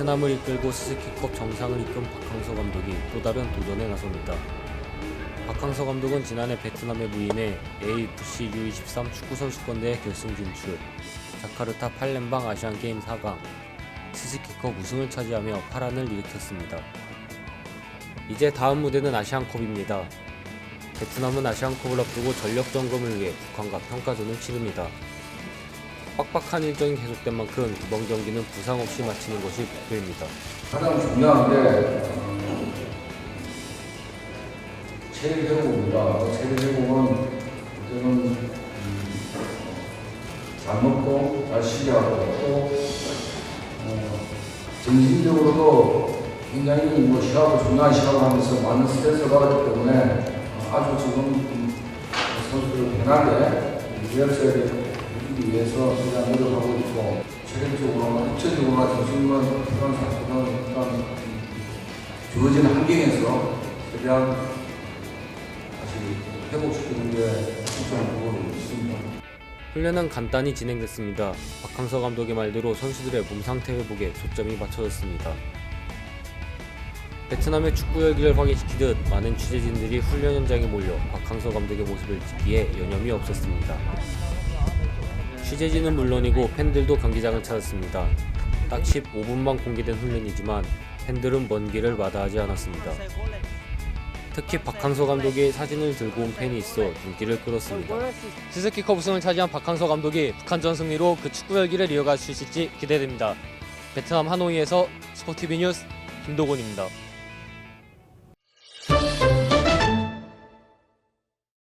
베트남을 이끌고 스스키컵 정상을 이끈 박항서 감독이 또 다른 도전에 나섭니다. 박항서 감독은 지난해 베트남에 부임해 AFC U23 축구선수권대회 결승 진출, 자카르타 팔렘방 아시안게임 4강, 스스키컵 우승을 차지하며 파란을 일으켰습니다. 이제 다음 무대는 아시안컵입니다. 베트남은 아시안컵을 앞두고 전력 점검을 위해 북한과 평가전을 치릅니다. 빡빡한 일정이 계속된 만큼 이번 경기는 부상 없이 마치는 것이 목표입니다. 가장 중요한 게 어, 체력 회복입니다. 체력 회복은 그때는 음, 잘 먹고 잘 쉬게 하고 또 어, 정신적으로도 굉장히 뭐 시합을 중요한 시합을 하면서 많은 스트레스를 받았기 때문에 어, 아주 지금 음, 선수들 편하게 리허설을 이기기 위해서 그냥 노력하고 있고 체력적으로나 육체적으로나 정신적으로나 그런 사실은 일단 주어진 환경에서 최대한 다시 회복시키는 게 우선으로 있습니다. 훈련은 간단히 진행됐습니다. 박항서 감독의 말대로 선수들의 몸 상태 회복에 초점이 맞춰졌습니다. 베트남의 축구 열기를 확인시키듯 많은 취재진들이 훈련 현장에 몰려 박항서 감독의 모습을 찍기에 여념이 없었습니다. 취재진은 물론이고 팬들도 경기장을 찾았습니다. 딱 15분만 공개된 훈련이지만 팬들은 먼 길을 마다하지 않았습니다. 특히 박항서 감독이 사진을 들고 온 팬이 있어 눈길을 끌었습니다. 스즈키컵 우승을 차지한 박항서 감독이 북한전 승리로 그 축구 열기를 이어갈 수 있을지 기대됩니다. 베트남 하노이에서 스포티비 뉴스 김도곤입니다.